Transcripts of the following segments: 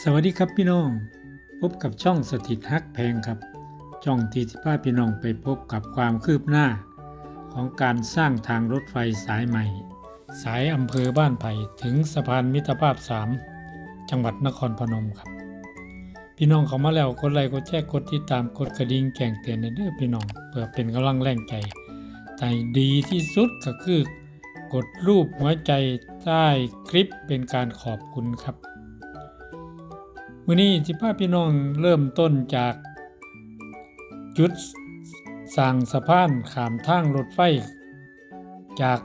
สวัสดีครับพี่น้อง พบกับช่องสถิตฮักแพงครับ ช่องที่ที่พาพี่น้องไปพบกับความคืบหน้า ของการสร้างทางรถไฟสายใหม่ สายอำเภอบ้านไผ่ถึงสะพานมิตรภาพ 3 จังหวัดนครพนมครับ พี่น้องเขามาแล้วกดไลค์กดแชร์กดติดตามกดกระดิ่งแจ้งเตือนในเด้อพี่น้องเพื่อเป็นกำลังแรงใจแต่ดีที่สุดก็คือกดรูปหัวใจใต้คลิปเป็นการขอบคุณครับ มื่อนี้สิพาพี่น้องเริ่มต้นจาก จุดสั่งสะพานขามทางรถไฟ จาก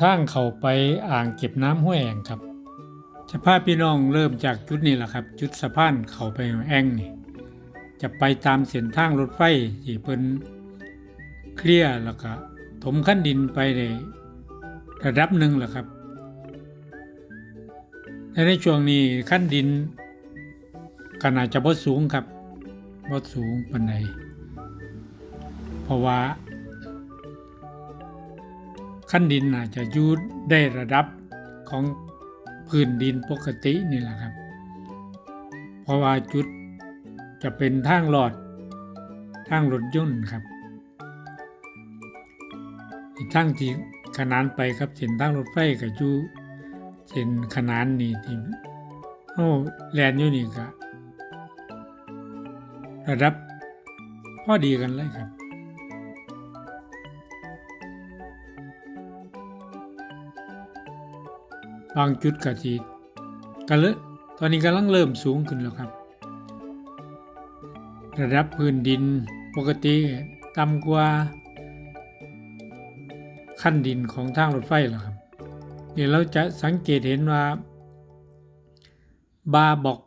ทางเข้าไปอ่างเก็บน้ำห้วยแองครับจะพาพี่น้องเริ่มจากจุดนี้แหละครับ จุดสะพานเข้าไปแองนี่จะไปตามเส้นทางรถไฟที่เพิ่นเคลียร์แล้วก็ถมขั้นดินไปในระดับหนึ่งแหละครับ และในช่วงนี้ขั้นดินก็น่าจะบ่สูงครับบ่สูงปานใดเพราะว่า ขั้นดินน่าจะยู่ได้ระดับของพื้นดินปกตินี่แหละครับ เพราะว่าจุดจะเป็นทางหลอดทางรถยนต์ครับอีกทางที่ขนานไปครับเส้นทางรถไฟก็อยู่ เช่นขนานนี่ที่โอ้แลนอยู่นี่ก็ระดับพอดีกันเลยครับ บางจุดกะจีกันเลยตอนนี้กำลังเริ่มสูงขึ้นแล้วครับ ระดับพื้นดินปกติต่ำกว่าขั้นดินของทางรถไฟแล้วครับ เดี๋ยวเราจะสังเกตเห็นว่า บาบอก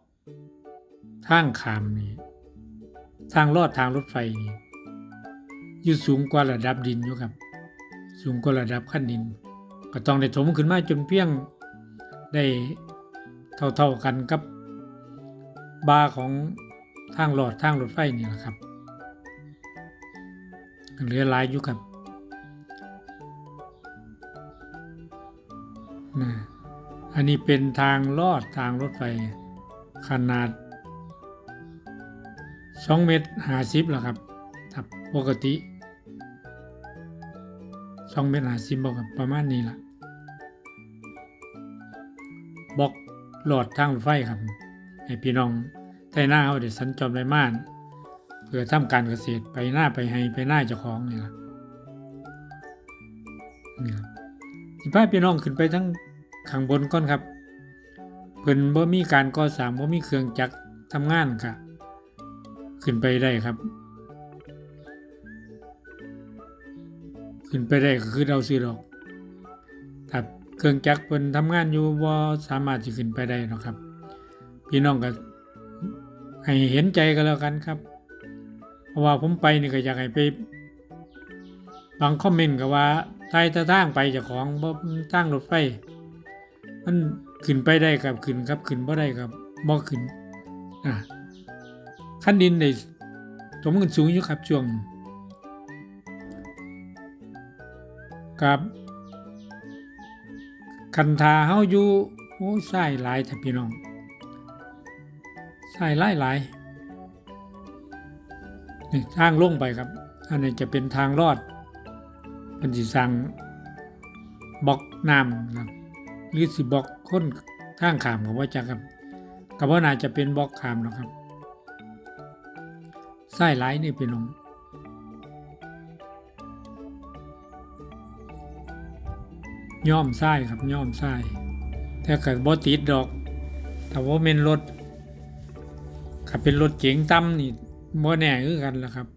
ทางขามนี่ทางลอดทางรถไฟนี่อยู่สูงกว่าระดับดินอยู่ครับ สูงกว่าระดับขั้นดิน ก็ต้องได้ถมขึ้นมาจนเพียงได้เท่าๆกันกับบาของทางลอดทางรถไฟนี่แหละครับเหลือหลายอยู่ครับ นะอันนี้เป็นทางลอดทางรถไฟขนาด 2 เมตร50แล้วครับถ้าปกติ 2 เมตร50บอกครับประมาณนี้ละบอกหลอดทางรถไฟครับให้พี่น้องใต้หน้าเขาเดี๋ยวสัญจรไปม่านเพื่อทำการเกษตรไปหน้าไปให้ไปหน้าเจ้าของนี่ละนี่ครับ สิพาพี่น้องขึ้นไปทั้งข้างบนก่อนครับ เพิ่นบ่มีการก่อสร้างบ่มีเครื่องจักรทำงานก็ขึ้นไปได้ครับ ขึ้นไปได้ก็คือเราซื้อดอกถ้าเครื่องจักรเพิ่นทำงานอยู่บ่สามารถสิขึ้นไปได้หรอกครับ พี่น้องก็ให้เห็นใจกันแล้วกันครับ เพราะว่าผมไปนี่ก็อยากให้ไป บางคอมเมนต์ก็ว่าไทยตะทางไปจ้าของบ่ทางรถไฟ มันขึ้นไปได้ครับขึ้นครับขึ้นบ่ได้ครับบ่ขึ้นอะขั้นดินได้สมขึ้นสูงอยู่ครับช่วงกับคันทาเฮาอยู่โอ้ยสายหลายแต่พี่น้องสายหลายหลายนี่ทางลงไปครับ อันนี้จะเป็นทางรอด มันสิสั่งบล็อกน้ำนะครับหรือสิบล็อกค้นทางขามกับว่าจะครับกับว่าน่าจะเป็นบล็อกขามนะครับไส้ไหลนี่เป็นองย่อมไส้ครับย่อมไส้แต่เกิดบ่ติดดอกแต่ว่าเป็นรถขับเป็นรถเก๋งตั้มนี่บ่แน่คือกันละครับ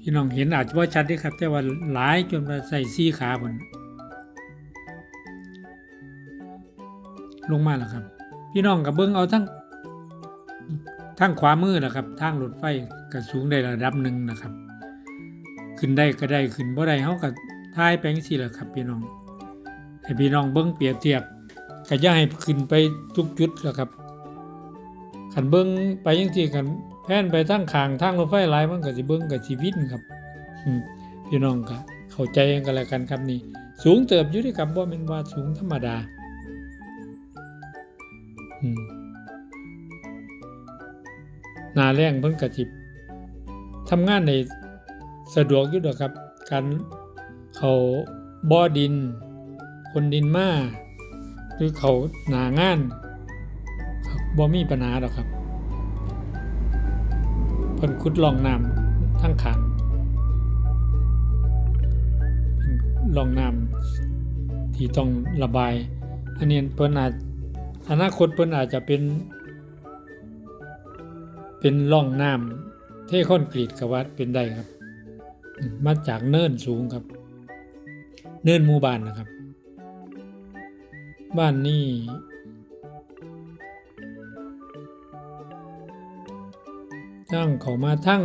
พี่น้องเห็นอาจจะว่าชัดด้ครับ แต่ว่าหลายจนมาใส่ซี่ขาบนลงมาแล้วครับ พี่น้องกับเบิ้งเอาทั้งทั้งขวามือนะครับทางรถไฟก็สูงได้ระดับหนึ่งนะครับ ขึ้นได้ก็ได้ขึ้นบ่ได้เฮาก็ท้ายไปจังซี่แหละครับ พี่น้องให้พี่น้องเบิ้งเปรียบเทียบก็อย่าให้ขึ้นไปทุกจุดแล้วครับขันเบิ้งไปจังซี่กัน แท่นไปทั้งขางทั้งรถไฟหลายมันก็สิเบิ้งกับชีวิตครับพี่น้องก็เข้าใจกันแล้วกันครับนี่สูงเติบอยู่ด้วยครับว่าเป็นว่าสูงธรรมดานาแรงเพิ่งกระจิบทำงานในสะดวกอยู่ดอกครับ การเขาบ่อดิน คนดินมาหรือเขาหนางานบ่มีปัญหาดอกครับ เพิ่นขุดร่องน้ำทั้งขังเป็นร่องน้ำที่ต้องระบาย อันนี้เพิ่นอาจอนาคตเพิ่นอาจจะเป็น เป็นร่องน้ำเทคอนกรีตกับว่าเป็นได้ครับ มาจากเนินสูงครับ เนินหมู่บ้านนะครับ บ้านนี้ ทั้งเขามาทั้ง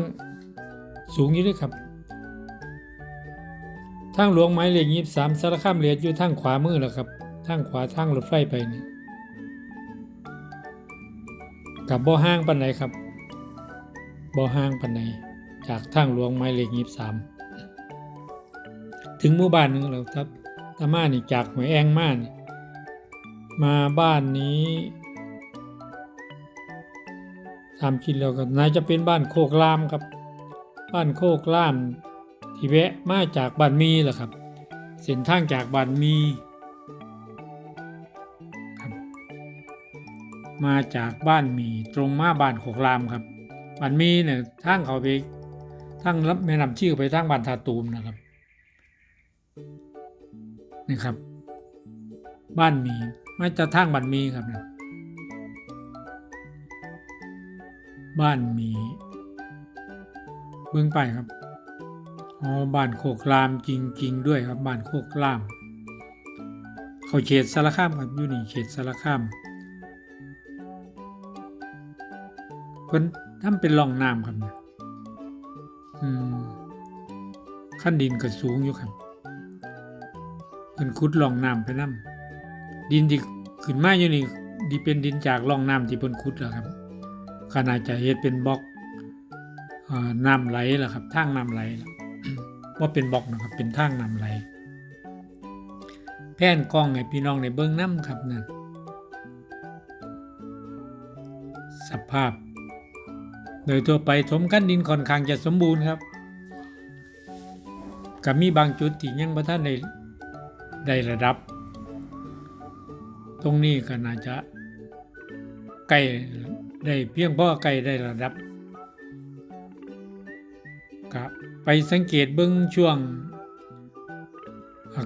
สูงอยู่ด้วยครับทางหลวงไม้เลขยี่สามสารคามเหลียดอยู่ทางขวามือแล้วครับทางขวาทางรถไฟไปนี่กับบ่อห้างปันไหนครับบ่อห้างปันไหนจากทางหลวงไม้เลขยี่สามถึงหมู่บ้านนึงแล้วครับตามานี่จากหวยแองมานมาบ้านนี้ สามกิโลก็น่าจะเป็นบ้านโคกลามครับ บ้านโคกลามที่แวะมาจากบ้านมีแหละครับ เส้นทางจากบ้านมีมาจากบ้านมีตรงมาบ้านโคกลามครับบ้านมีเนี่ยทางเขาไปทางรับแม่นำชื่อไปทางบ้านทาตูมนะครับนี่ครับ บ้านมีมาจากทางบ้านมีครับนะ บ้านมี เบื้องไปครับอ๋อบ้านโคกรามจริง ๆ ด้วยครับบ้านโคกราม เขาเขตสารคามครับอยู่นี่เขตสารคามเพิ่นทำเป็นร่องน้ำครับเนี่ยอืมขั้นดินก็สูงอยู่ครับเพิ่นขุดร่องน้ำไปน้ำดินที่ขึ้นมาอยู่นี่ดีเป็นดินจากร่องน้ำที่เพิ่นขุดแล้วครับ ขนาจะเฮ็ดเป็นบล็อกน้ำไหลล่ะครับทางน้ำไหลล่ะว่าเป็นบล็อกนะครับเป็นทางน้ำไหล แผ่นกล้องให้พี่น้องในเบื้องน้ำครับนั่นสภาพ โดยทั่วไปถมกันดินค่อนข้างจะสมบูรณ์ครับก็มีบางจุดที่ยังบ่ทันได้ได้ระดับ ตรงนี้ก็น่าจะใกล้ ได้เพียงพอใกล้ได้ระดับก็ไปสังเกตเบิ้งช่วง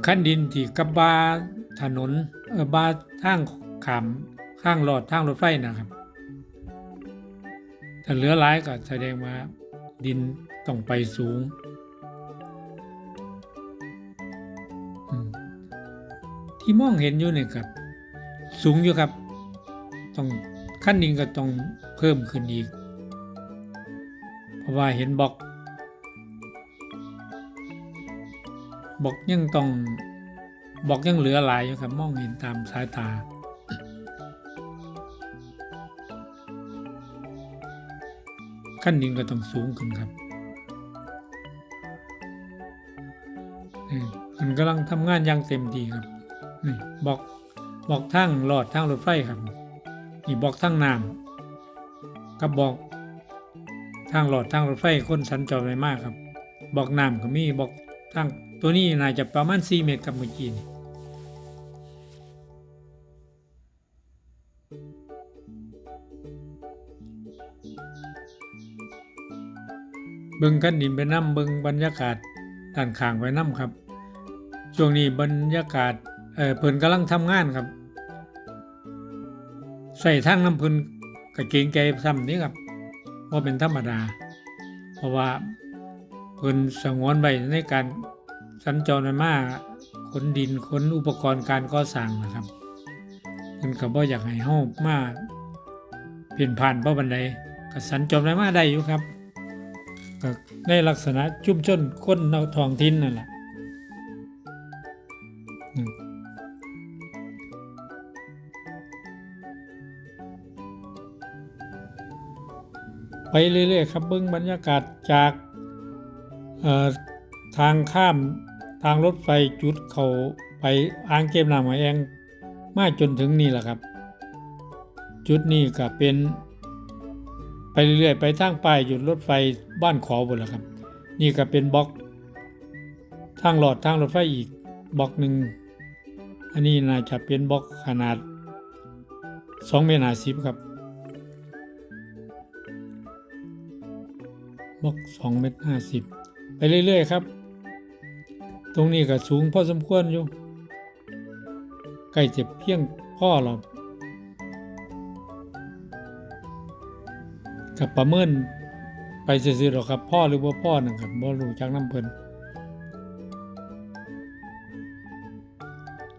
ขั้นดินที่กับบาถนนเออบาทางขามข้างหลอดทางรถไฟนะครับถ้าเหลือหลายก็แสดงว่าดินต้องไปสูงที่มองเห็นอยู่เนี่ยครับ สูงอยู่ครับ ต้อง ขั้นดินก็ต้องเพิ่มขึ้นอีก เพราะว่าเห็นบล็อกบอกยังต้องบอกยังเหลือหลายอยู่ครับมองเห็นตามสายตาขั้นดินก็ต้องสูงขึ้นครับนี่มันกำลังทำงานอย่างเต็มที่ครับนี่บอกบอกทางหลอดทางรถไฟครับ นี่บอกทางน้ำกับบอกทางหลอดทางรถไฟคนสัญจรไปมากครับ บอกน้ำก็มีบอกทางตัวนี้น่าจะประมาณ 4 เมตรกับเมื่อกี้นี่เบิ่งกันดินไปน้ำเบิ่งบรรยากาศด้านข้างไว้น้ำครับ ช่วงนี้บรรยากาศเออเพิ่นกำลังทำงานครับ ใส่ทางน้ำเพิ่นกะเกงใจซ้ำนี่ครับเพราเป็นธรรมดา เพราะว่าเพิ่นสงวนไว้ในการสัญจรมาขนดินขนอุปกรณ์การก่อสร้างนะครับเพิ่นก็บ่อยากให้เฮามาเปลี่ยนผ่านเพราะบันไดก็สัญจรมาได้อยู่ครับก็ในลักษณะชุ่มชนคนเอาทองถิ่นนั่นแหละ ไปเรื่อยๆครับเบิ้งบรรยากาศจากทางข้ามทางรถไฟจุดเขาไปอ่างเก็บน้ำหอยแองมาจนถึงนี่แหละครับ จุดนี้ก็เป็นไปไปเรื่อยๆ ไปทางป้ายหยุดรถไฟบ้านขอบนแหละครับ นี่ก็เป็นบล็อก ทางหลอดทางรถไฟอีกบล็อกหนึ่งอันนี้น่าจะเป็นบล็อกขนาด2เมตรห้าสิบครับ บล็อก2เมตรห้าสิบไปเรื่อย ๆ ครับ ตรงนี้ก็สูงพอสมควรอยู่ใกล้จะเพียงพ่อเรากับประเมินไปซื่อๆหรอกครับพ่อหรือว่าพ่อนั่นครับบ่รู้จักน้ำเพิ่น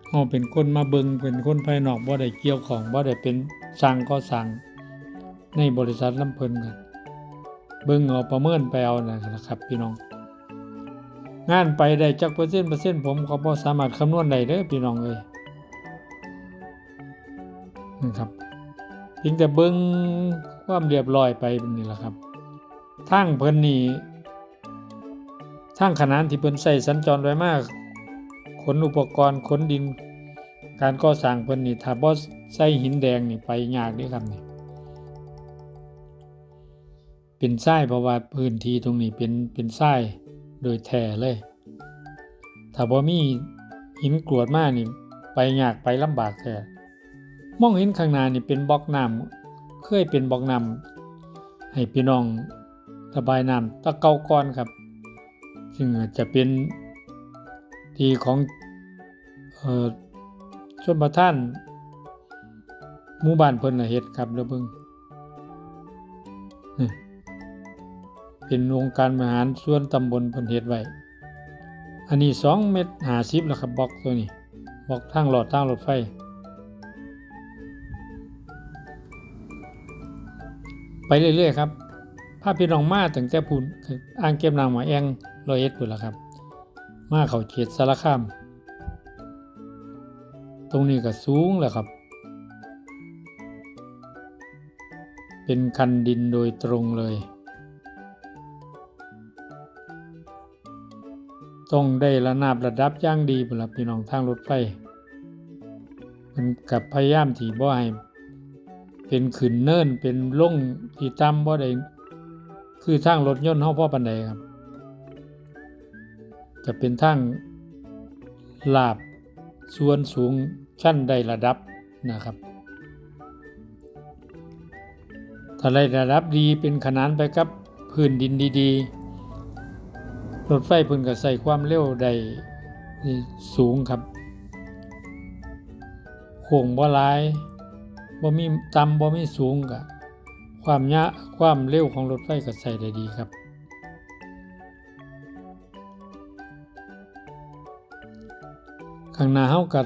เฮาเป็นคนมาเบิงเป็นคนภายนอกบ่ได้เกี่ยวของบ่ได้เป็นสร้างก็สร้างในบริษัทลำเพิ่นกัน เบิ่งเอาประเมินไปเอานะครับพี่น้อง งานไปได้จักเปอร์เซ็นต์เปอร์เซ็นต์ผมก็บ่สามารถคำนวณได้เด้อพี่น้องเอ้ยนะครับเพียงแต่เบิ่งความเรียบร้อยไปนี่แหละครับทางเพิ่นนี่ทางขนานที่เพิ่นใช้สัญจรไว้มากขนอุปกรณ์ขนดิน การก่อสร้างเพิ่นนี่ถ้าบ่ใส่หินแดงนี่ไปยากเด้อครับนี่ เป็นทรายเพราะว่าพื้นที่ตรงนี้เป็นเป็นทรายโดยแท้เลย ถ้าบ่มีหินกรวดมานี่ไปยากไปลำบากแท้มองเห็นข้างหน้านี่เป็นบล็อกน้ำเคยเป็นบล็อกน้ำให้พี่น้องระบายน้ำตะเกาก่อนครับซึ่งอาจจะเป็นที่ของเอ่อชนประท่านหมู่บ้านเพิ่นน่ะเฮ็ดครับเด้อเบิ่ง เป็นองค์การบริหารส่วนตำบลเพิ่นเฮ็ดไว้อันนี้2เมตร50แล้วครับบล็อกตัวนี้บล็อกทางหลอดทางรถไฟไปเรื่อยๆครับภาพพี่น้องมาตั้งแต่พูนอ่างเก็บน้ำหมาแองร้อยเอ็ดพุ่นละครับ มาเขาเขตสารคาม ตรงนี้ก็สูงแล้วครับ เป็นคันดินโดยตรงเลย ต้องได้ระนาบระดับย่างดีพุ่นละพี่น้องทางรถไฟมันกับพยายามที่บ่ให้เป็นขึ้นเนินเป็นล่งที่ต่ำบ่ได้คือทางรถยนต์เฮาพอปานใดครับ จะเป็นทางลาบส่วนสูงชั้นได้ระดับนะครับ ถ้าได้ระดับดีเป็นขนานไปกับพื้นดินดี ๆ รถไฟเพิ่นก็ใส่ความเร็วได้สูงครับ โค้งบ่หลายบ่มีต่ำบ่มีสูงก็ความยะความเร็วของรถไฟก็ใส่ได้ดีครับ ข้างหน้าเฮาก็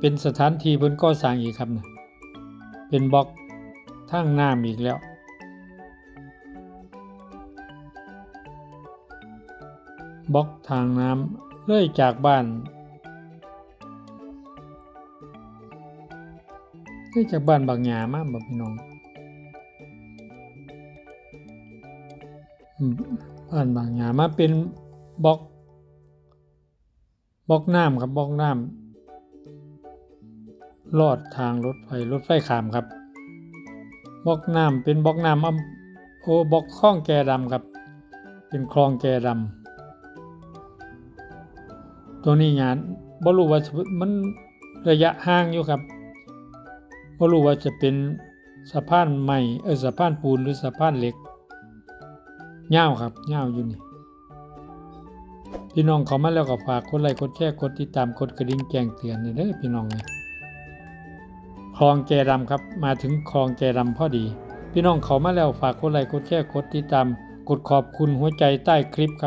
เป็นสถานที่เพิ่นก่อสร้างอีกครับนะเป็นบล็อกทางน้ำอีกแล้ว บล็อกทางน้ำเลื่อยจากบ้านเลื่อยจากบ้านบางหยามาบ่พี่น้องบ้านบางหยามาเป็นบล็อกบล็อกน้ำครับบล็อกน้ำลอดทางรถไฟรถไฟขามครับบล็อกน้ำเป็นบล็อกน้ำอำโอ้บล็อกคลองแกดำครับ เป็นคลองแกดำ ตัวนี้งานบ่รู้ว่ามันระยะห่างอยู่ครับบ่รู้ว่าจะเป็นสะพานใหม่เออสะพานปูนหรือสะพานเหล็กยาครับยาอยู่นี่พี่น้องเขามาแล้วก็ฝากกดไลค์กดแชร์กดติดตามกดกระดิ่งแจ้งเตือนนี่เด้อพี่น้องเลยคลองแกดำครับมาถึงคลองแกดำพอดี พี่น้องเขามาแล้วฝากกดไลค์กดแชร์กดติดตามกดขอบคุณหัวใจใต้คลิปครับ